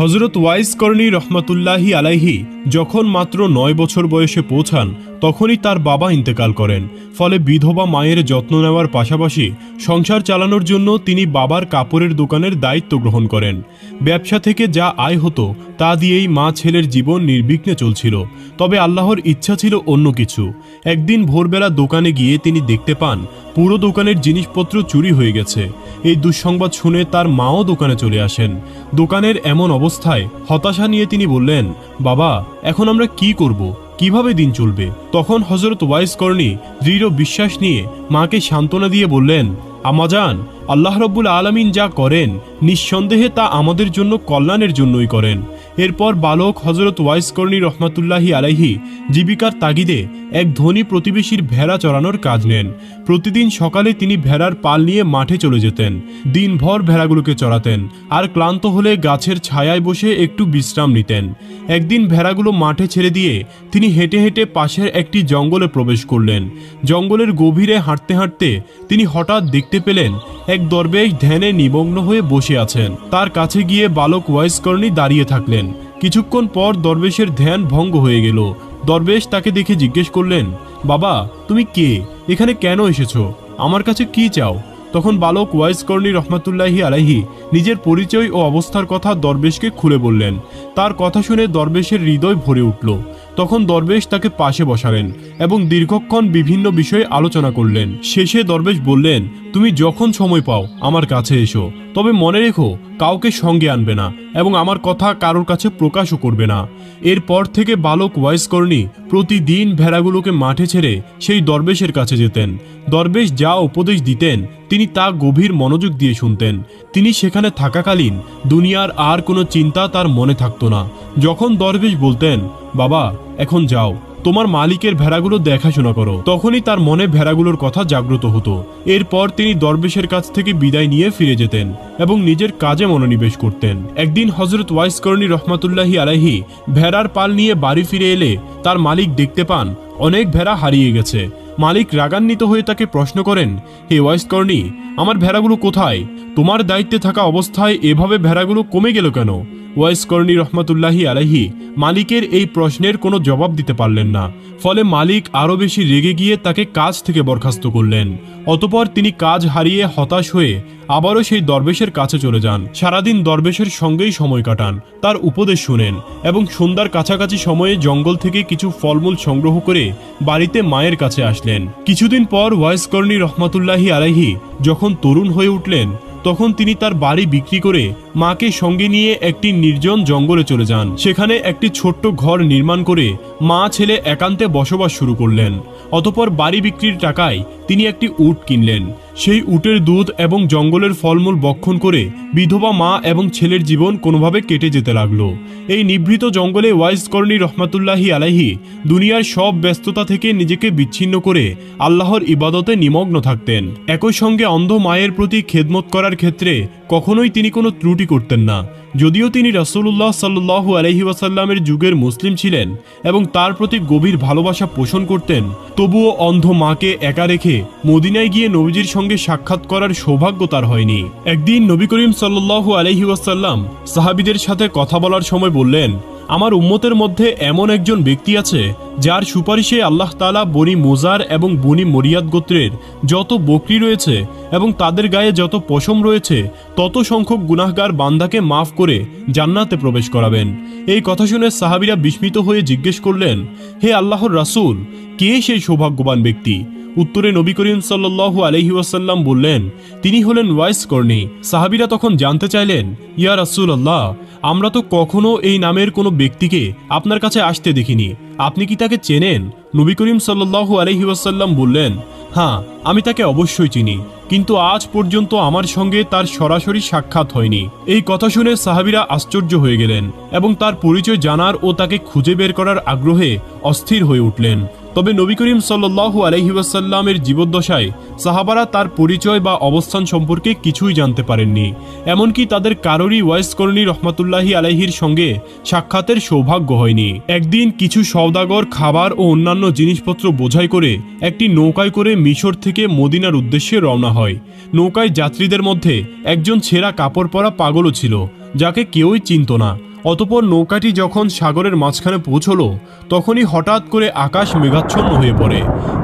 হজরত ওয়াইস করণী রহমতুল্লাহি আলাইহি যখন মাত্র নয় বছর বয়সে পৌঁছান, তখনই তার বাবা ইন্তেকাল করেন। ফলে বিধবা মায়ের যত্ন নেওয়ার পাশাপাশি সংসার চালানোর জন্য তিনি বাবার কাপড়ের দোকানের দায়িত্ব গ্রহণ করেন। ব্যবসা থেকে যা আয় হতো, তা দিয়েই মা ছেলের জীবন নির্বিঘ্নে চলছিল। তবে আল্লাহর ইচ্ছা ছিল অন্য কিছু। একদিন ভোরবেলা দোকানে গিয়ে তিনি দেখতে পান, পুরো দোকানের জিনিসপত্র চুরি হয়ে গেছে। এই দুঃসংবাদ শুনে তার মাও দোকানে চলে আসেন। দোকানের এমন অবস্থায় হতাশা নিয়ে তিনি বললেন, বাবা, এখন আমরা কি করব? কীভাবে দিন চলবে? তখন হজরত ওয়াইস কর্ণি দৃঢ় বিশ্বাস নিয়ে মাকে সান্ত্বনা দিয়ে বললেন আমাজান আল্লাহ রব্বুল আলমিন যা করেন, নিঃসন্দেহে তা আমাদের জন্য কল্যাণের জন্যই করেন। এরপর বালক হজরত ওয়াইস করণী রহমাতুল্লাহি আলাইহি জীবিকার তাগিদে এক ধনী প্রতিবেশীর ভেড়া চড়ানোর কাজ নেন। প্রতিদিন সকালে তিনি ভেড়ার পাল নিয়ে মাঠে চলে যেতেন। দিনভর ভেড়াগুলোকে চড়াতেন আর ক্লান্ত হলে গাছের ছায়ায় বসে একটু বিশ্রাম নিতেন। একদিন ভেড়াগুলো মাঠে ছেড়ে দিয়ে তিনি হেঁটে হেঁটে পাশের একটি জঙ্গলে প্রবেশ করলেন। জঙ্গলের গভীরে হাঁটতে হাঁটতে তিনি হঠাৎ দেখতে পেলেন এক দরবেশ ধ্যানে নিমগ্ন হয়ে বসে আছেন। তার কাছে গিয়ে বালক ওয়াইসকর্ণী দাঁড়িয়ে থাকলেন। কিছুক্ষণ পর দরবেশের ধ্যান ভঙ্গ হয়ে গেল। দরবেশ তাকে দেখে জিজ্ঞেস করলেন, বাবা, তুমি কে? এখানে কেন এসেছ? আমার কাছে কি চাও? তখন বালক ওয়াইসকর্ণী রহমাতুল্লাহি আলাহি নিজের পরিচয় ও অবস্থার কথা দরবেশকে খুলে বললেন। তার কথা শুনে দরবেশের হৃদয় ভরে উঠল। তখন দরবেশ তাকে পাশে বসালেন এবং দীর্ঘক্ষণ বিভিন্ন বিষয়ে আলোচনা করলেন। শেষে দরবেশ বললেন, তুমি যখন সময় পাও আমার কাছে এসো, তবে মনে রেখো কাউকে সঙ্গে আনবে না এবং আমার কথা কারোর কাছে প্রকাশও করবে না। এরপর থেকে বালক ওয়াইসকর্ণী প্রতিদিন ভেড়াগুলোকে মাঠে ছেড়ে সেই দরবেশের কাছে যেতেন। দরবেশ যা উপদেশ দিতেন, তিনি তা গভীর মনোযোগ দিয়ে শুনতেন। তিনি সেখানে থাকাকালীন দুনিয়ার আর কোনো চিন্তা তার মনে থাকতো না। যখন দরবেশ বলতেন বাবা, এখন যাও। তোমার মালিকের ভেড়াগুলো দেখাশোনা করো। তখনই তার মনে ভেড়াগুলোর কথা জাগ্রত হতো। এরপর তিনি দরবেশের কাছ থেকে বিদায় নিয়ে ফিরে যেতেন এবং নিজের কাজে মনোনিবেশ করতেন। একদিন হজরত ওয়াইসকর্ণী রহমাতুল্লাহি আলাহি ভেড়ার পাল নিয়ে বাড়ি ফিরে এলে তার মালিক দেখতে পান, অনেক ভেড়া হারিয়ে গেছে। মালিক রাগান্বিত হয়ে তাকে প্রশ্ন করেন, হে ওয়াইসকর্ণী আমার ভেড়াগুলো কোথায়? তোমার দায়িত্বে থাকা অবস্থায় এভাবে ভেড়াগুলো কমে গেল কেন? ওয়াইস করণী রহমতুল্লাহি আলাইহি মালিকের এই প্রশ্নের কোনো জবাব দিতে পারলেন না। ফলে মালিক আরও বেশি রেগে গিয়ে তাকে কাজ থেকে বরখাস্ত করলেন। অতপর তিনি কাজ হারিয়ে হতাশ হয়ে আবারও সেই দরবেশের কাছে চলে যান। সারাদিন দরবেশের সঙ্গেই সময় কাটান। তার উপদেশ শুনেন এবং সন্ধ্যার কাছাকাছি সময়ে জঙ্গল থেকে কিছু ফলমূল সংগ্রহ করে বাড়িতে মায়ের কাছে আসলেন কিছুদিন পর ওয়াইস কর্ণী রহমাতুল্লাহি আলাইহি যখন তরুণ হয়ে উঠলেন, তখন তিনি তার বাড়ি বিক্রি করে মাকে সঙ্গে নিয়ে একটি নির্জন জঙ্গলে চলে যান। সেখানে একটি ছোট্ট ঘর নির্মাণ করে মা ছেলে একান্তে বসবাস শুরু করলেন। অতপর বাড়ি বিক্রির টাকায় তিনি একটি উট কিনলেন। সেই উটের দুধ এবং জঙ্গলের ফলমূল বক্ষণ করে বিধবা মা এবং ছেলের জীবন কোনোভাবে কেটে যেতে লাগল। এই নিভৃত জঙ্গলে ওয়াইস করণী রহমাতুল্লাহি আলাইহি দুনিয়ার সব ব্যস্ততা থেকে নিজেকে বিচ্ছিন্ন করে আল্লাহর ইবাদতে নিমগ্ন থাকতেন। একই সঙ্গে অন্ধ মায়ের প্রতি খেদমত করার ক্ষেত্রে কখনোই তিনি কোনো ত্রুটি করতেন না। যদিও তিনি রাসূলুল্লাহ সাল্লু আলহি ওয়াসাল্লামের যুগের মুসলিম ছিলেন এবং তার প্রতি গভীর ভালোবাসা পোষণ করতেন, তবুও অন্ধ মাকে একা রেখে মদিনায় গিয়ে নবীজির সঙ্গে সাক্ষাৎ করার সৌভাগ্য তার হয়নি। একদিন নবী করিম সাল্লু আলহি ওয়াসাল্লাম সাহাবিদের সাথে কথা বলার সময় বললেন, আমার উম্মতের মধ্যে এমন একজন ব্যক্তি আছে, যার সুপারিশে আল্লাহ তালা বনি মোজার এবং বনি মরিয়াদ গোত্রের যত বকরি রয়েছে এবং তাদের গায়ে যত পশম রয়েছে, তত সংখ্যক গুনাহগার বান্দাকে মাফ করে জান্নাতে প্রবেশ করাবেন। এই কথা শুনে সাহাবিরা বিস্মিত হয়ে জিজ্ঞেস করলেন, হে আল্লাহর রাসূল, কে সেই সৌভাগ্যবান ব্যক্তি? উত্তরে নবী করিম সাল্লাল্লাহু আলহি ওয়াসাল্লাম বললেন, তিনি হলেন ওয়াইস কর্ণী। সাহাবিরা তখন জানতে চাইলেন, ইয়া রাসূল আল্লাহ আমরা তো কখনো এই নামের কোনো ব্যক্তিকে আপনার কাছে আসতে দেখিনি। আপনি কি তাকে চেনেন? নবী করিম সাল্লাল্লাহু আলহি ওয়াসাল্লাম বললেন হ্যাঁ আমি তাকে অবশ্যই চিনি, কিন্তু আজ পর্যন্ত আমার সঙ্গে তার সরাসরি সাক্ষাৎ হয়নি। এই কথা শুনে সাহাবিরা আশ্চর্য হয়ে গেলেন এবং তার পরিচয় জানার ও তাকে খুঁজে বের করার আগ্রহে অস্থির হয়ে উঠলেন। তবে নবী করিম সাল্লু আলহিউসাল্লামের জীবদ্দশায় সাহাবারা তার পরিচয় বা অবস্থান সম্পর্কে কিছুই জানতে পারেননি। এমনকি তাদের কারোরই ওয়াইস করণী রহমতুল্লাহি আলাইহির সঙ্গে সাক্ষাতের সৌভাগ্য হয়নি। একদিন কিছু সওদাগর খাবার ও অন্যান্য জিনিসপত্র বোঝাই করে একটি নৌকায় করে মিশর থেকে মদিনার উদ্দেশ্যে রওনা হয়। নৌকায় যাত্রীদের মধ্যে একজন ছেঁড়া কাপড় পরা পাগলও ছিল, যাকে কেউই চিনত না। অতপর নৌকাটি যখন সাগরের মাঝখানে পৌঁছলো, তখনই হঠাৎ করে আকাশ মেঘাচ্ছন্ন হয়ে পড়ে।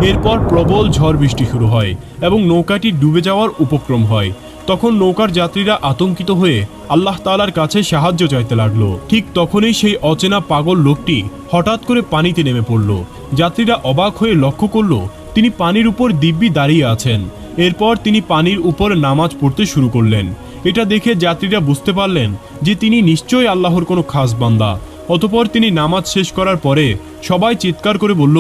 এরপর প্রবল ঝড় বৃষ্টি শুরু হয় এবং নৌকাটি ডুবে যাওয়ার উপক্রম হয়। তখন নৌকার যাত্রীরা আতঙ্কিত হয়ে আল্লাহ তালার কাছে সাহায্য চাইতে লাগল। ঠিক তখনই সেই অচেনা পাগল লোকটি হঠাৎ করে পানিতে নেমে পড়ল। যাত্রীরা অবাক হয়ে লক্ষ্য করল, তিনি পানির উপর দিব্যি দাঁড়িয়ে আছেন। এরপর তিনি পানির উপর নামাজ পড়তে শুরু করলেন। এটা দেখে যাত্রীরা বুঝতে পারলেন যে তিনি নিশ্চয়ই আল্লাহর কোনো খাস বান্দা। অতপর তিনি নামাজ শেষ করার পরে সবাই চিৎকার করে বলল,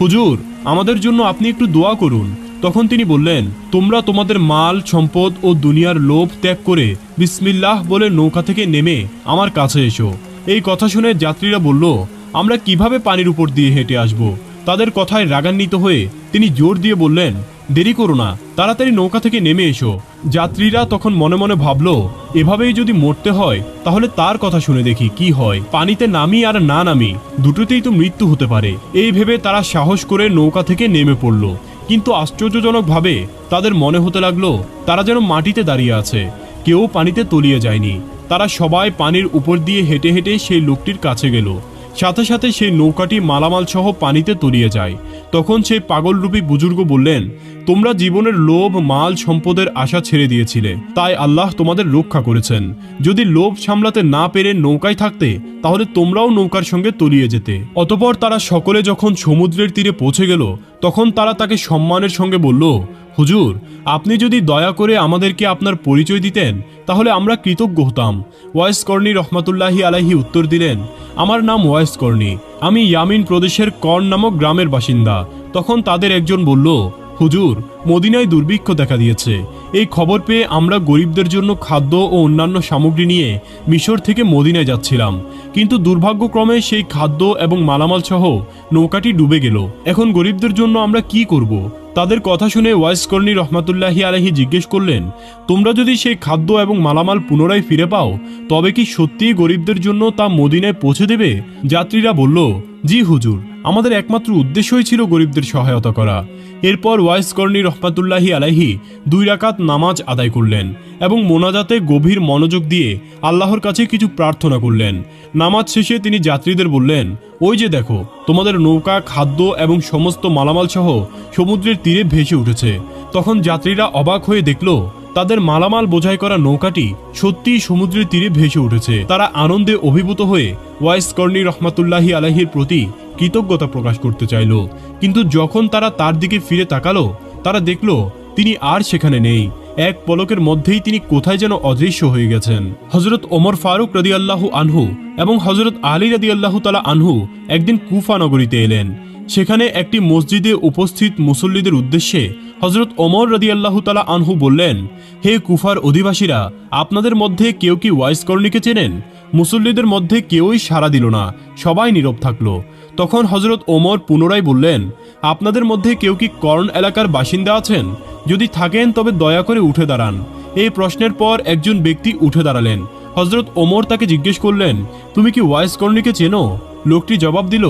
হুজুর, আমাদের জন্য আপনি একটু দোয়া করুন। তখন তিনি বললেন, তোমরা তোমাদের মাল, সম্পদ ও দুনিয়ার লোভ ত্যাগ করে বিসমিল্লাহ বলে নৌকা থেকে নেমে আমার কাছে এসো। এই কথা শুনে যাত্রীরা বলল, আমরা কীভাবে পানির উপর দিয়ে হেঁটে আসব? তাদের কথায় রাগান্বিত হয়ে তিনি জোর দিয়ে বললেন, দেরি করো না, তাড়াতাড়ি নৌকা থেকে নেমে এসো। যাত্রীরা তখন মনে মনে ভাবলো, এভাবেই যদি মরতে হয়, তাহলে তার কথা শুনে দেখি কি হয়। পানিতে নামি আর না নামি, দুটোতেই তো মৃত্যু হতে পারে। এই ভেবে তারা সাহস করে নৌকা থেকে নেমে পড়ল। কিন্তু আশ্চর্যজনকভাবে তাদের মনে হতে লাগল, তারা যেন মাটিতে দাঁড়িয়ে আছে। কেউ পানিতে তলিয়ে যায়নি। তারা সবাই পানির উপর দিয়ে হেঁটে হেঁটে সেই লোকটির কাছে গেল। সাথে সাথে সেই নৌকাটি মালামাল সহ পানিতে তলিয়ে যায়। তখন সেই পাগলরূপী বুজুর্গ বললেন, তোমরা জীবনের লোভ, মাল, সম্পদের আশা ছেড়ে দিয়েছিলে। তাই আল্লাহ তোমাদের রক্ষা করেছেন। যদি লোভ সামলাতে না পেরে নৌকায় থাকতে, তাহলে তোমরাও নৌকার সঙ্গে তলিয়ে যেতে। অতপর তারা সকলে যখন সমুদ্রের তীরে পৌঁছে গেল, তখন তারা তাকে সম্মানের সঙ্গে বলল হুজুর, আপনি যদি দয়া করে আমাদেরকে আপনার পরিচয় দিতেন, তাহলে আমরা কৃতজ্ঞ হতাম। ওয়াইস কর্ণী রহমাতুল্লাহি আলাহি উত্তর দিলেন, আমার নাম ওয়াইস কর্ণী। আমি ইয়ামিন প্রদেশের কর্ণ নামক গ্রামের বাসিন্দা। তখন তাদের একজন বলল, হুজুর, মদিনায় দুর্ভিক্ষ দেখা দিয়েছে। এই খবর পেয়ে আমরা গরিবদের জন্য খাদ্য ও অন্যান্য সামগ্রী নিয়ে মিশর থেকে মদিনায় যাচ্ছিলাম। কিন্তু দুর্ভাগ্যক্রমে সেই খাদ্য এবং মালামাল সহ নৌকাটি ডুবে গেল। এখন গরিবদের জন্য আমরা কি করব? তাদের কথা শুনে ওয়াইস কর্ণী রহমাতুল্লাহি আলহি জিজ্ঞেস করলেন, তোমরা যদি সেই খাদ্য এবং মালামাল পুনরায় ফিরে পাও, তবে কি সত্যিই গরিবদের জন্য তা মদিনায় পৌঁছে দেবে? যাত্রীরা বলল, জি হুজুর। আমাদের একমাত্র উদ্দেশ্যই ছিল গরিবদের সহায়তা করা। এরপর ওয়াইস কর্ণী রহমাতুল্লাহি আলাহি দুই রাকাত নামাজ আদায় করলেন এবং মোনাজাতে গভীর মনোযোগ দিয়ে আল্লাহর কাছে কিছু প্রার্থনা করলেন। নামাজ শেষে তিনি যাত্রীদের বললেন, ওই যে দেখো, তোমাদের নৌকা, খাদ্য এবং সমস্ত মালামাল সহ সমুদ্রের তীরে ভেসে উঠেছে। তখন যাত্রীরা অবাক হয়ে দেখল, তাদের মালামাল বোঝাই করা নৌকাটি সত্যিই সমুদ্রের তীরে ভেসে উঠেছে। তারা আনন্দে অভিভূত হয়ে ওয়াইস কর্ণী রহমাতুল্লাহি আলাহির প্রতি কৃতজ্ঞতা প্রকাশ করতে চাইল। কিন্তু যখন তারা তার দিকে ফিরে তাকালো, তারা দেখল, তিনি আর সেখানে নেই। এক পলকের মধ্যেই তিনি কোথায় যেন অদৃশ্য হয়ে গেছেন। হজরত ওমর ফারুক রদিয়াল্লাহু আনহু এবং হজরত আলী রদিয়াল্লাহু তালা আনহু একদিন কুফা নগরীতে এলেন। সেখানে একটি মসজিদে উপস্থিত মুসল্লিদের উদ্দেশ্যে হজরত ওমর রদিয়াল্লাহু তালা আনহু বললেন, হে কুফার অধিবাসীরা, আপনাদের মধ্যে কেউ কি ওয়াইস কর্ণীকে চেনেন? মুসল্লিদের মধ্যে কেউই সাড়া দিল না, সবাই নীরব থাকল। তখন হজরত ওমর পুনরায় বললেন, আপনাদের মধ্যে কেউ কি কর্ণ এলাকার বাসিন্দা আছেন? যদি থাকেন, তবে দয়া করে উঠে দাঁড়ান। এই প্রশ্নের পর একজন ব্যক্তি উঠে দাঁড়ালেন। হজরত ওমর তাকে জিজ্ঞেস করলেন, তুমি কি ওয়াইস কর্ণীকে চেনো? লোকটি জবাব দিল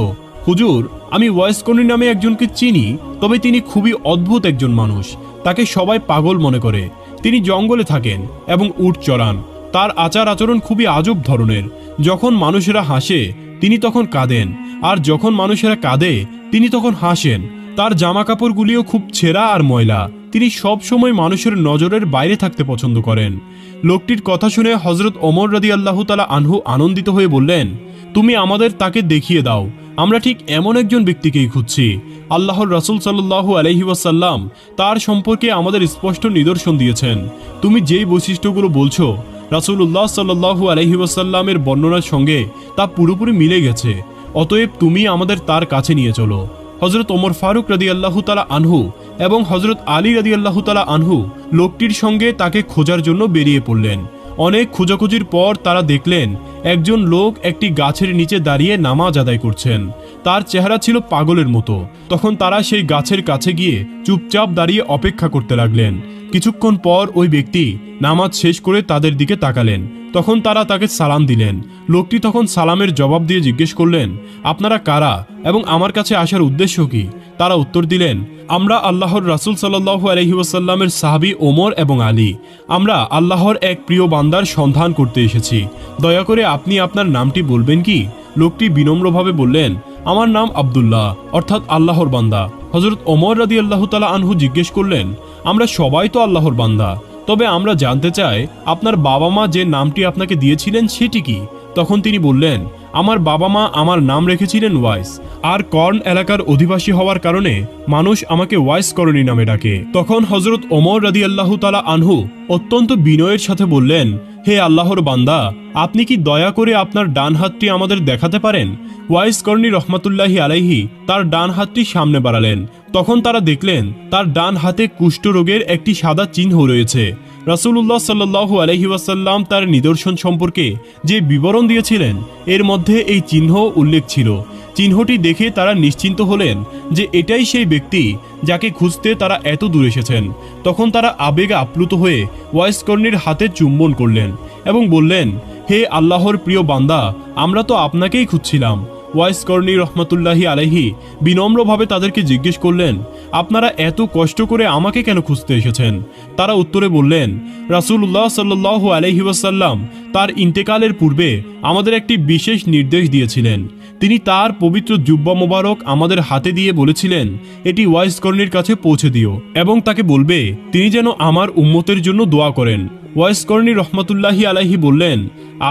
হুজুর, আমি ওয়াইস কর্ণী নামে একজনকে চিনি, তবে তিনি খুবই অদ্ভুত একজন মানুষ। তাকে সবাই পাগল মনে করে। তিনি জঙ্গলে থাকেন এবং উট চড়ান। তার আচার আচরণ খুবই আজব ধরনের। যখন মানুষেরা হাসে, তিনি তখন কাঁদেন। আর যখন মানুষেরা কাঁদে, তিনি তখন হাসেন। তার জামা কাপড়গুলিও খুব ছেঁড়া আর ময়লা। তিনি সব সময় মানুষের নজরের বাইরে থাকতে পছন্দ করেন। লোকটির কথা শুনে হজরত অমর রাদি আল্লাহ তালা আনহু আনন্দিত হয়ে বললেন, তুমি আমাদের তাকে দেখিয়ে দাও। আমরা ঠিক এমন একজন ব্যক্তিকেই খুঁজছি। আল্লাহর রসুল সাল্লাহ আলহি ওয়াসাল্লাম তার সম্পর্কে আমাদের স্পষ্ট নিদর্শন দিয়েছেন। তুমি যেই বৈশিষ্ট্যগুলো বলছো রাসুল্লাহ সাল্লাহু আলহি ওয়াসাল্লামের বর্ণনার সঙ্গে তা পুরোপুরি মিলে গেছে। অতএব তুমি আমাদের তার কাছে নিয়ে চলো। হজরত ওমর ফারুক রাদি আল্লাহ তালা আনহু এবং হজরত আলী রাদি আল্লাহ তালা আনহু লোকটির সঙ্গে তাকে খোঁজার জন্য বেরিয়ে পড়লেন। অনেক খোঁজাখুঁজির পর তারা দেখলেন একজন লোক একটি গাছের নিচে দাঁড়িয়ে নামাজ আদায় করছেন। তার চেহারা ছিল পাগলের মতো। তখন তারা সেই গাছের কাছে গিয়ে চুপচাপ দাঁড়িয়ে অপেক্ষা করতে লাগলেন। কিছুক্ষণ পর ওই ব্যক্তি নামাজ শেষ করে তাদের দিকে তাকালেন। তখন তারা তাকে সালাম দিলেন। লোকটি তখন সালামের জবাব দিয়ে জিজ্ঞেস করলেন, আপনারা কারা এবং আমার কাছে আসার উদ্দেশ্য কি? তারা উত্তর দিলেন, আমরা আল্লাহর রাসুল সাল্লাহু আলহি ওয়াসাল্লামের সাহাবি ওমর এবং আলী। আমরা আল্লাহর এক প্রিয় বান্দার সন্ধান করতে এসেছি। দয়া করে আপনি আপনার নামটি বলবেন কি? লোকটি বিনম্রভাবে বললেন আমার নাম আব্দুল্লাহ, অর্থাৎ আল্লাহর বান্দা। হজরত ওমর রাদি আল্লাহ তালা আনহু জিজ্ঞেস করলেন, আমরা সবাই তো আল্লাহর বান্দা, তবে আমরা জানতে চাই আপনার বাবা মা যে নামটি আপনাকে দিয়েছিলেন সেটি কি? তখন তিনি বললেন, আমার বাবা মা আমার নাম রেখেছিলেন ওয়াইস, আর কর্ন এলাকার অধিবাসী হওয়ার কারণে মানুষ আমাকে ওয়াইস করণী নামে ডাকে। তখন হজরত ওমর রাদি আল্লাহ তালা আনহু অত্যন্ত বিনয়ের সাথে বললেন হে আল্লাহর বান্দা, আপনি কি দয়া করে আপনার ডান হাতটি আমাদের দেখাতে পারেন? ওয়াইস কর্ণী রহমাতুল্লাহি আলাইহি তার ডান হাতটি সামনে বাড়ালেন। তখন তারা দেখলেন, তার ডান হাতে কুষ্ঠরোগের একটি সাদা চিহ্ন রয়েছে। রাসূলুল্লাহ সাল্লাহু আলহি ওয়াসাল্লাম তার নিদর্শন সম্পর্কে যে বিবরণ দিয়েছিলেন, এর মধ্যে এই চিহ্ন উল্লেখ ছিল। চিহ্নটি দেখে তারা নিশ্চিন্ত হলেন যে এটাই সেই ব্যক্তি যাকে খুঁজতে তারা এত দূর এসেছেন। তখন তারা আবেগে আপ্লুত হয়ে ওয়াইস কর্ণীর হাতে চুম্বন করলেন এবং বললেন, হে আল্লাহর প্রিয় বান্দা, আমরা তো আপনাকেই খুঁজছিলাম। ওয়াইস কর্ণী রহমতুল্লাহি আলাইহি বিনম্রভাবে তাদেরকে জিজ্ঞেস করলেন, আপনারা এত কষ্ট করে আমাকে কেন খুঁজতে এসেছেন? তারা উত্তরে বললেন, রাসূলুল্লাহ সাল্লু আলহি ওয়াসাল্লাম তার ইন্তেকালের পূর্বে আমাদের একটি বিশেষ নির্দেশ দিয়েছিলেন। তিনি তার পবিত্র জুব্বা মোবারক আমাদের হাতে দিয়ে বলেছিলেন, এটি ওয়াইস কর্ণীর কাছে পৌঁছে দিও এবং তাকে বলবে, তিনি যেন আমার উম্মতের জন্য দোয়া করেন। ওয়াইস কর্ণী রহমতুল্লাহি আলাইহি বললেন,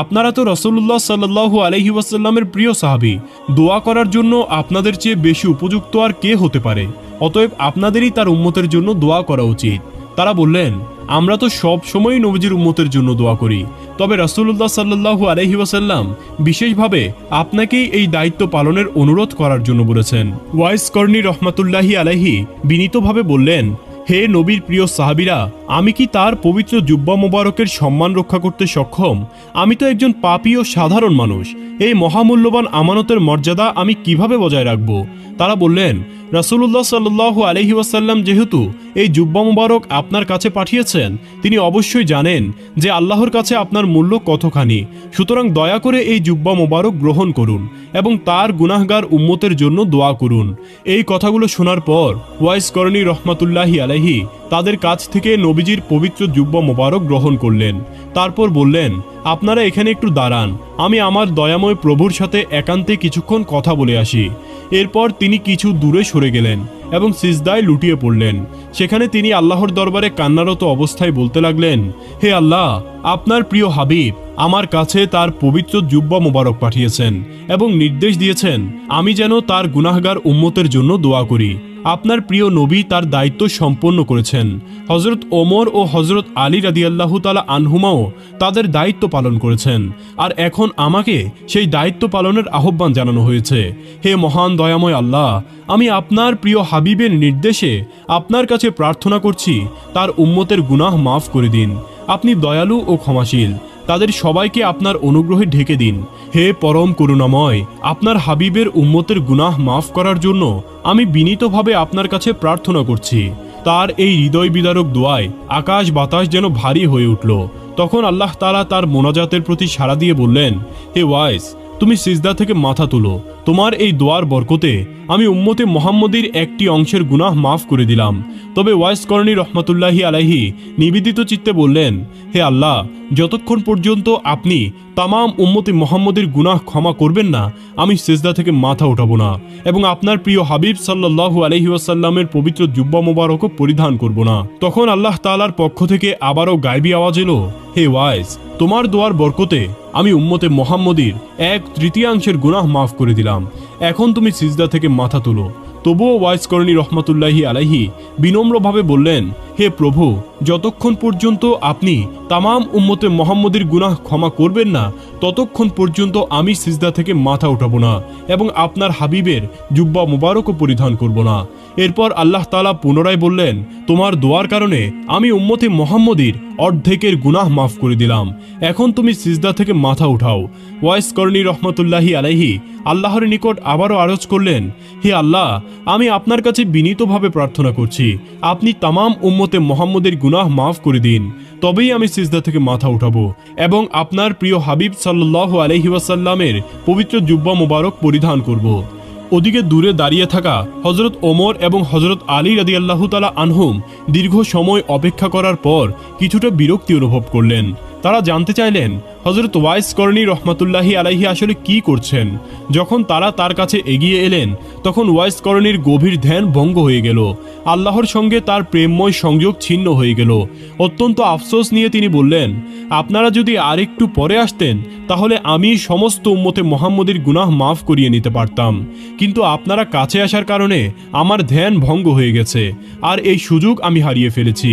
আপনারা তো রসুল্লাহ সাল্লাহু আলহি ওয়াসাল্লামের প্রিয় সাহাবি। দোয়া করার জন্য আপনাদের চেয়ে বেশি উপযুক্ত আর কে হতে পারে? অতএব আপনাদেরই তার উম্মতের জন্য দোয়া করা উচিত। তারা বললেন, আমরা তো সব সময়ই নবীজির উম্মতের জন্য দোয়া করি। তবে রাসূলুল্লাহ সাল্লাহু আলহি ওয়াসাল্লাম বিশেষভাবে আপনাকেই এই দায়িত্ব পালনের অনুরোধ করার জন্য বলেছেন। ওয়াইস কর্ণী রহমাতুল্লাহি আলাইহি বিনীতভাবে বললেন হে নবীর প্রিয় সাহাবিরা, আমি কি তার পবিত্র জুব্বা মোবারকের সম্মান রক্ষা করতে সক্ষম? আমি তো একজন পাপি ও সাধারণ মানুষ। এই মহামূল্যবান আমানতের মর্যাদা আমি কীভাবে বজায় রাখব? তারা বললেন রাসূলুল্লাহ সাল্লু আলহি ওয়াসাল্লাম যেহেতু এই জুব্বা মুবারক আপনার কাছে পাঠিয়েছেন, তিনি অবশ্যই জানেন যে আল্লাহর কাছে আপনার মূল্য কতখানি। সুতরাং দয়া করে এই জুব্বা মুবারক গ্রহণ করুন এবং তার গুনাহগার উম্মতের জন্য দোয়া করুন। এই কথাগুলো শোনার পর ওয়াইস করণী রহমাতুল্লাহি আলাইহি তাদের কাছ থেকে নবীজির পবিত্র যুব্য মোবারক গ্রহণ করলেন। তারপর বললেন, আপনারা এখানে একটু দাঁড়ান, আমি আমার দয়াময় প্রভুর সাথে একান্তে কিছুক্ষণ কথা বলে আসি। এরপর তিনি কিছু দূরে সরে গেলেন। এবং সিজদায় লুটিয়ে পড়লেন। সেখানে তিনি আল্লাহর দরবারে কান্নারত অবস্থায় বলতে লাগলেন, হে আল্লাহ, আপনার প্রিয় হাবিব আমার কাছে তার পবিত্র জুব্বা মোবারক পাঠিয়েছেন এবং নির্দেশ দিয়েছেন, আমি যেন তার গুনাহগার উম্মতের জন্য দোয়া করি। আপনার প্রিয় নবী তার দায়িত্ব সম্পন্ন করেছেন। হজরত ওমর ও হজরত আলী রাদিয়াল্লাহু তালা আনহুমাও তাদের দায়িত্ব পালন করেছেন। আর এখন আমাকে সেই দায়িত্ব পালনের আহ্বান জানানো হয়েছে। হে মহান দয়াময় আল্লাহ, আমি আপনার প্রিয় হাবিবের নির্দেশে আপনার কাছে প্রার্থনা করছি, তার উম্মতের গুনাহ মাফ করে দিন। আপনি দয়ালু ও ক্ষমাশীল। তাদের সবাইকে আপনার অনুগ্রহে ঢেকে দিন। হে পরম করুণাময়, আপনার হাবিবের উম্মতের গুনাহ মাফ করার জন্য আমি বিনীতভাবে আপনার কাছে প্রার্থনা করছি। তার এই হৃদয় বিদারক দোয়ায় আকাশ বাতাস যেন ভারী হয়ে উঠল। তখন আল্লাহ তালা তার মোনাজাতের প্রতি সাড়া দিয়ে বললেন, হে ওয়াইস তুমি সিজদা থেকে মাথা তুলো। তোমার এই দোয়ার বরকতে আমি উম্মতে মোহাম্মদীর একটি অংশের গুনাহ মাফ করে দিলাম। তবে ওয়াইস করণী রহমতুল্লাহি আলাহি নিবেদিত চিত্তে বললেন, হে আল্লাহ, যতক্ষণ পর্যন্ত আপনি তামাম উম্মতে মোহাম্মদের গুনাহ ক্ষমা করবেন না, আমি সেজদা থেকে মাথা উঠাবো না এবং আপনার প্রিয় হাবিব সাল্লাহু আলহি ওয়াসাল্লামের পবিত্র জুব্বা মোবারকও পরিধান করব না। তখন আল্লাহ তালার পক্ষ থেকে আবারও গাইবি আওয়াজ এলো, হে ওয়াইস তোমার দোয়ার বরকতে আমি উম্মতে মোহাম্মদীর এক তৃতীয়াংশের গুনাহ মাফ করে দিলাম। এখন তুমি সিজদা থেকে মাথা তুলো। তবুও ওয়াইস করণী রহমতুল্লাহি আলাইহি বিনম্রভাবে বললেন, হে প্রভু, যতক্ষণ পর্যন্ত আপনি তামাম উম্মতে মোহাম্মদীর গুনাহ ক্ষমা করবেন না ততক্ষণ পর্যন্ত আমি সিজদা থেকে মাথা উঠাবো না এবং আপনার হাবিবের জুব্বা মুবারকও পরিধান করব না। এরপর আল্লাহ তালা পুনরায় বললেন, তোমার দোয়ার কারণে আমি উম্মতে মোহাম্মদীর অর্ধেকের গুনাহ মাফ করে দিলাম। এখন তুমি সিজদা থেকে মাথা উঠাও। ওয়াইস করণী রহমতুল্লাহি আলাইহি আল্লাহর নিকট আবারও আরজ করলেন, হে আল্লাহ, আমি আপনার কাছে বিনীতভাবে প্রার্থনা করছি, আপনি তামাম উম্মতে মোহাম্মদের গুনাহ মাফ করে দিন, তবেই আমি সিজদা থেকে মাথা উঠাবো এবং আপনার প্রিয় হাবিব সাল্লাহ আলহি ওয়াসাল্লামের পবিত্র জুব্বা মোবারক পরিধান করব। ওদিকে দূরে দাঁড়িয়ে থাকা হজরত ওমর এবং হজরত আলী রাদি আল্লাহ তালা আনহুম দীর্ঘ সময় অপেক্ষা করার পর কিছুটা বিরক্তি অনুভব করলেন তারা জানতে চাইলেন হজরত ওয়াইস করণী রহমাতুল্লাহি আলাইহি আসলে কি করছেন? যখন তারা তার কাছে এগিয়ে এলেন, তখন ওয়াইস করণীর গভীর ধ্যান ভঙ্গ হয়ে গেল। আল্লাহর সঙ্গে তার প্রেমময় সংযোগ ছিন্ন হয়ে গেল। অত্যন্ত আফসোস নিয়ে তিনি বললেন, আপনারা যদি আরেকটু পরে আসতেন, তাহলে আমি সমস্ত উম্মতে মোহাম্মদের গুনাহ মাফ করিয়ে নিতে পারতাম। কিন্তু আপনারা কাছে আসার কারণে আমার ধ্যান ভঙ্গ হয়ে গেছে, আর এই সুযোগ আমি হারিয়ে ফেলেছি।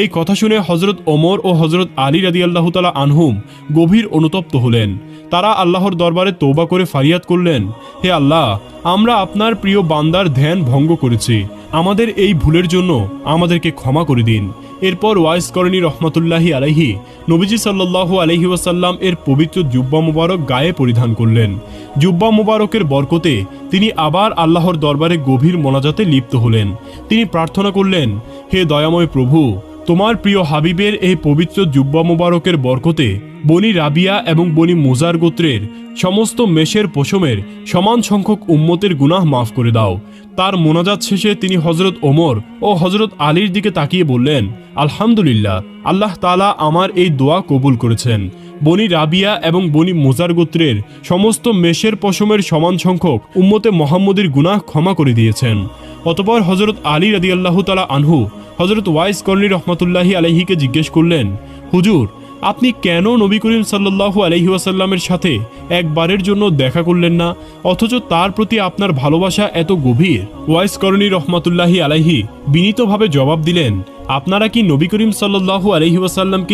এই কথা শুনে হজরত ওমর ও হজরত আলী রাদি আল্লাহ তালা আনহুম গভীর অনুতপ্ত হলেন। তারা আল্লাহর দরবারে তৌবা করে ফারিয়াদ করলেন, হে আল্লাহ, আমরা আপনার প্রিয় বান্দার ধ্যান ভঙ্গ করেছি। আমাদের এই ভুলের জন্য আমাদেরকে ক্ষমা করে দিন। এরপর ওয়াইস করণী রহমতুল্লাহি আলাইহি নবীজি সাল্লাল্লাহু আলহি ওয়াসাল্লাম এর পবিত্র জুব্বা মুবারক গায়ে পরিধান করলেন। জুব্বা মুবারকের বরকতে তিনি আবার আল্লাহর দরবারে গভীর মোনাজাতে লিপ্ত হলেন। তিনি প্রার্থনা করলেন, হে দয়াময় প্রভু তোমার প্রিয় হাবিবের এই পবিত্র জুব্বা মুবারকের বরকতে বনি রাবিয়া এবং বনি মুজার গোত্রের সমস্ত মেষের পশমের সমান সংখ্যক উম্মতের গুনাহ মাফ করে দাও। তার মোনাজাত শেষে তিনি হজরত ওমর ও হজরত আলীর দিকে তাকিয়ে বললেন, আলহামদুলিল্লাহ, আল্লাহ তালা আমার এই দোয়া কবুল করেছেন। বনি রাবিয়া এবং বনি মোজার গোত্রের সমস্ত মেষের পশমের সমান সংখ্যক উম্মতে মোহাম্মদের গুনাহ ক্ষমা করে দিয়েছেন। অতপর হজরত আলী রাদি আল্লাহ তালা আনহু হজরত ওয়াইস কর্ণী রহমতুল্লাহি আলহিকে জিজ্ঞেস করলেন, হুজুর, আপনি কেন নবী করিম সাল্লাহু আলহি ওয়াসাল্লামের সাথে একবারের জন্য দেখা করলেন না? অথচ তার প্রতি আপনার ভালোবাসা এত গভীর। ওয়াইস করণী রহমতুল্লাহি আলাইহি বিনীতভাবে জবাব দিলেন, আপনারা কি নবী করিম সাল্লাহু আলহি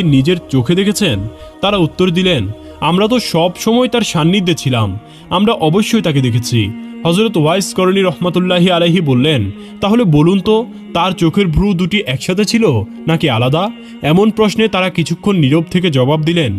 নিজের চোখে দেখেছেন? তারা উত্তর দিলেন, আমরা তো সব সময় তার সান্নিধ্যে ছিলাম। আমরা অবশ্যই তাকে দেখেছি। হজরত ওয়াইস করণী রহমতুল্লাহি আলাইহি বললেন, তাহলে বলুন তো, তার চোখের ভ্রু দুটি একসাথে ছিল নাকি আলাদা? এমন প্রশ্নে তারা কিছুক্ষণ নীরব থেকে জবাব দিলেন,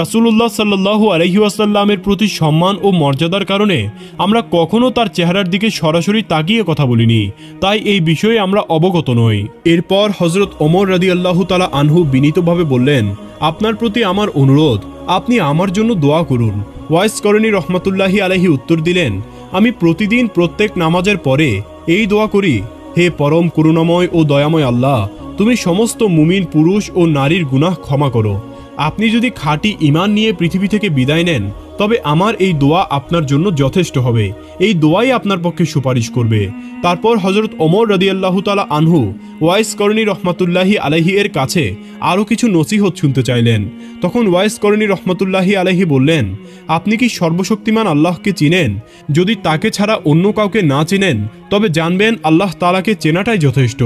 রাসুলুল্লাহ সাল্লাহু আলহি আসাল্লামের প্রতি সম্মান ও মর্যাদার কারণে আমরা কখনও তার চেহারার দিকে সরাসরি তাকিয়ে কথা বলিনি, তাই এই বিষয়ে আমরা অবগত নই। এরপর হজরত ওমর রাদি আল্লাহ তালা আনহু বিনীতভাবে বললেন, আপনার প্রতি আমার অনুরোধ, আপনি আমার জন্য দোয়া করুন। ওয়াইস করণী রহমতুল্লাহি আলহি উত্তর দিলেন আমি প্রতিদিন প্রত্যেক নামাজের পরে এই দোয়া করি, হে পরম করুণাময় ও দয়াময় আল্লাহ, তুমি সমস্ত মুমিন, পুরুষ ও নারীর গুনাহ ক্ষমা করো। আপনি যদি খাঁটি ইমান নিয়ে পৃথিবী থেকে বিদায় নেন তবে আমার এই দোয়া আপনার জন্য যথেষ্ট হবে। এই দোয়াই আপনার পক্ষে সুপারিশ করবে। তারপর হজরত ওমর রদিয়াল্লাহ তালা আনহু ওয়াইস করণী রহমতুল্লাহি আলহি এর কাছে আরও কিছু নসিহত শুনতে চাইলেন। তখন ওয়াইস করণী রহমতুল্লাহি আলহি বললেন, আপনি কি সর্বশক্তিমান আল্লাহকে চিনেন? যদি তাকে ছাড়া অন্য কাউকে না চিনেন, তবে জানবেন আল্লাহ তালাকে চেনাটাই যথেষ্ট।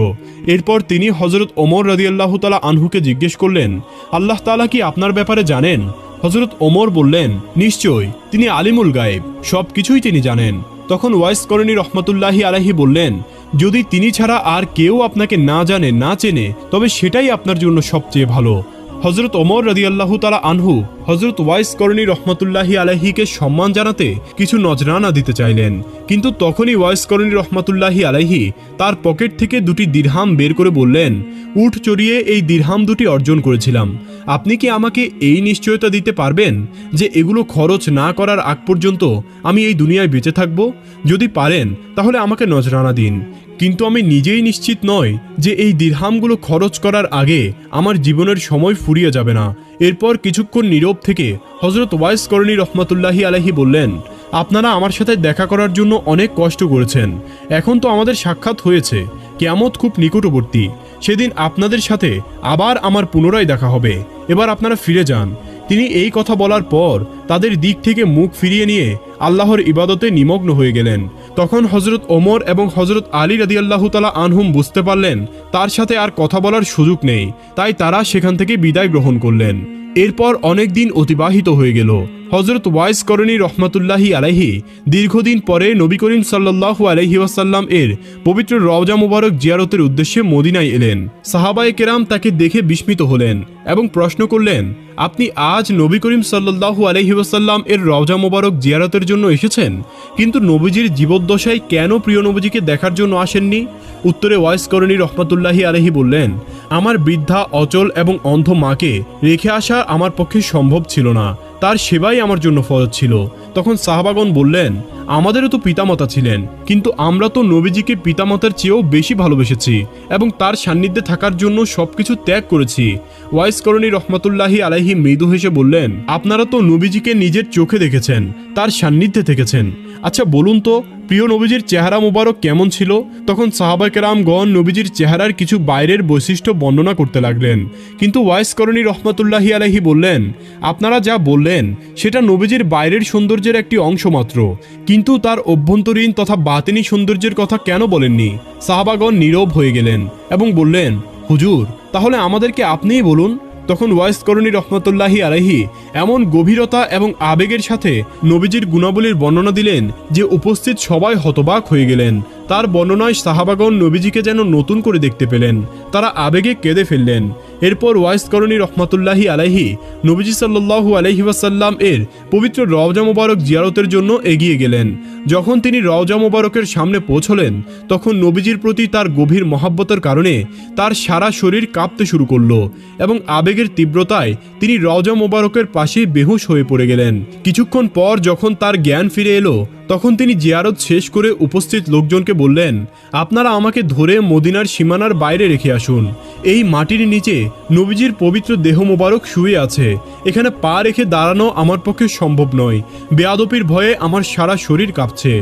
এরপর তিনি হজরত ওমর রদিয়াল্লাহ তালা আনহুকে জিজ্ঞেস করলেন, আল্লাহ তালা কি আপনার ব্যাপারে জানেন? হজরত ওমর বললেন, নিশ্চয়, তিনি আলিমুল গায়েব সব কিছুই তিনি জানেন। তখন ওয়াইস করণী রহমতুল্লাহি আলাহি বললেন, যদি তিনি ছাড়া আর কেউ আপনাকে না জানে, না চেনে, তবে সেটাই আপনার জন্য সবচেয়ে ভালো। হজরত ওমর রদিয়াল্লাহু তালা আনহু হজরত ওয়াইস করণী রহমতুল্লাহি আলাহিকে সম্মান জানাতে কিছু নজরানা দিতে চাইলেন। কিন্তু তখনই ওয়াইস করণী রহমতুল্লাহি আলাহি তার পকেট থেকে দুটি দিরহাম বের করে বললেন, উঠ চড়িয়ে এই দিরহাম দুটি অর্জন করেছিলাম। আপনি কি আমাকে এই নিশ্চয়তা দিতে পারবেন যে এগুলো খরচ না করার আগ পর্যন্ত আমি এই দুনিয়ায় বেঁচে থাকব? যদি পারেন, তাহলে আমাকে নজরানা দিন। কিন্তু আমি নিজেই নিশ্চিত নয় যে এই দিরহামগুলো খরচ করার আগে আমার জীবনের সময় ফুরিয়ে যাবে না। এরপর কিছুক্ষণ নীরব থেকে হজরত ওয়াইস করণী রহমতুল্লাহি আলাহি বললেন, আপনারা আমার সাথে দেখা করার জন্য অনেক কষ্ট করেছেন। এখন তো আমাদের সাক্ষাৎ হয়েছে। কেয়ামত খুব নিকটবর্তী। সেদিন আপনাদের সাথে আবার আমার পুনরায় দেখা হবে। এবার আপনারা ফিরে যান। তিনি এই কথা বলার পর তাদের দিক থেকে মুখ ফিরিয়ে নিয়ে আল্লাহর ইবাদতে নিমগ্ন হয়ে গেলেন। তখন হজরত ওমর এবং হজরত আলী রাদি আল্লাহ তালা আনহুম বুঝতে পারলেন, তার সাথে আর কথা বলার সুযোগ নেই। তাই তারা সেখান থেকে বিদায় গ্রহণ করলেন। এরপর অনেক দিন অতিবাহিত হয়ে গেল। হজরত ওয়াইস করণী রহমতুল্লাহি আলাইহি দীর্ঘদিন পরে নবী করিম সাল্লাল্লাহু আলাইহি ওয়াসাল্লাম এর পবিত্র রওজা মুবারক জিয়ারতের উদ্দেশ্যে মদিনায় এলেন। সাহাবায়ে কেরাম তাকে দেখে বিস্মিত হলেন এবং প্রশ্ন করলেন, আপনি আজ নবী করিম সাল্লাল্লাহু আলাইহি ওয়াসাল্লাম এর রওজা মুবারক জিয়ারতের জন্য এসেছেন? কিন্তু নবীজির জীবদ্দশায় কেন প্রিয় নবীজিকে দেখার জন্য আসেননি? উত্তরে ওয়াইস করণী রহমতুল্লাহি আলাইহি বললেন, আমার বৃদ্ধা, অচল এবং অন্ধ মাকে রেখে আসা আমার পক্ষে সম্ভব ছিল না। তার সেবাই আমার জন্য ফরজ ছিল। তখন সাহাবাগন বললেন, আমাদেরও তো পিতামাতা ছিলেন, কিন্তু আমরা তো নবীজিকে পিতামাতার চেয়েও বেশি ভালোবেসেছি এবং তার সান্নিধ্যে থাকার জন্য সব কিছু ত্যাগ করেছি। ওয়াইস করণী রহমতুল্লাহি আলাইহি মৃদু হেসে বললেন, আপনারা তো নবীজিকে নিজের চোখে দেখেছেন, তার সান্নিধ্যে থেকেছেন। আচ্ছা বলুন তো প্রিয় নবীজির চেহারা মোবারক কেমন ছিল? তখন সাহাবাকেরাম গণ নবীজির চেহারার কিছু বাইরের বৈশিষ্ট্য বর্ণনা করতে লাগলেন। কিন্তু ওয়াইস করণী রহমতুল্লাহি আলাইহি বললেন, আপনারা যা বললেন, সেটা নবীজির বাইরের সৌন্দর্যের একটি অংশ মাত্র। কিন্তু তার অভ্যন্তরীণ তথা বাতিনি সৌন্দর্যের কথা কেন বলেননি? সাহাবাগণ নীরব হয়ে গেলেন এবং বললেন, হুজুর, তাহলে আমাদেরকে আপনিই বলুন। তখন ওয়াইস করণী রহমতুল্লাহি আলাইহি এমন গভীরতা এবং আবেগের সাথে নবীজির গুণাবলীর বর্ণনা দিলেন যে উপস্থিত সবাই হতবাক হয়ে গেলেন। তার বর্ণনায় সাহাবাগণ নবীজিকে যেন নতুন করে দেখতে পেলেন। তারা আবেগে কেঁদে ফেললেন। এরপর ওয়াইস করণী রহমতুল্লাহি আলাইহি নবীজি সাল্লু আলহি ওয়াসাল্লাম এর পবিত্র রওজা মোবারক জিয়ারতের জন্য এগিয়ে গেলেন। যখন তিনি রওজা মোবারকের সামনে পৌঁছলেন, তখন নবীজির প্রতি তার গভীর মহাব্বতের কারণে তার সারা শরীর কাঁপতে শুরু করল এবং আবেগের তীব্রতায় তিনি রওজা মোবারকের পাশেই বেহুশ হয়ে পড়ে গেলেন। কিছুক্ষণ পর যখন তার জ্ঞান ফিরে এলো তখন তিনি জিয়ারত শেষ করে উপস্থিত লোকজনকে বললেন, আপনারা আমাকে ধরে মদিনার সীমানার বাইরে রেখে আসুন। এই মাটির নিচে নবীজির পবিত্র দেহ মোবারক শুয়ে আছে। এখানে পা রেখে দাঁড়ানো আমার পক্ষে সম্ভব নয়। বেয়াদপির ভয়ে আমার সারা শরীর কাঁপছে।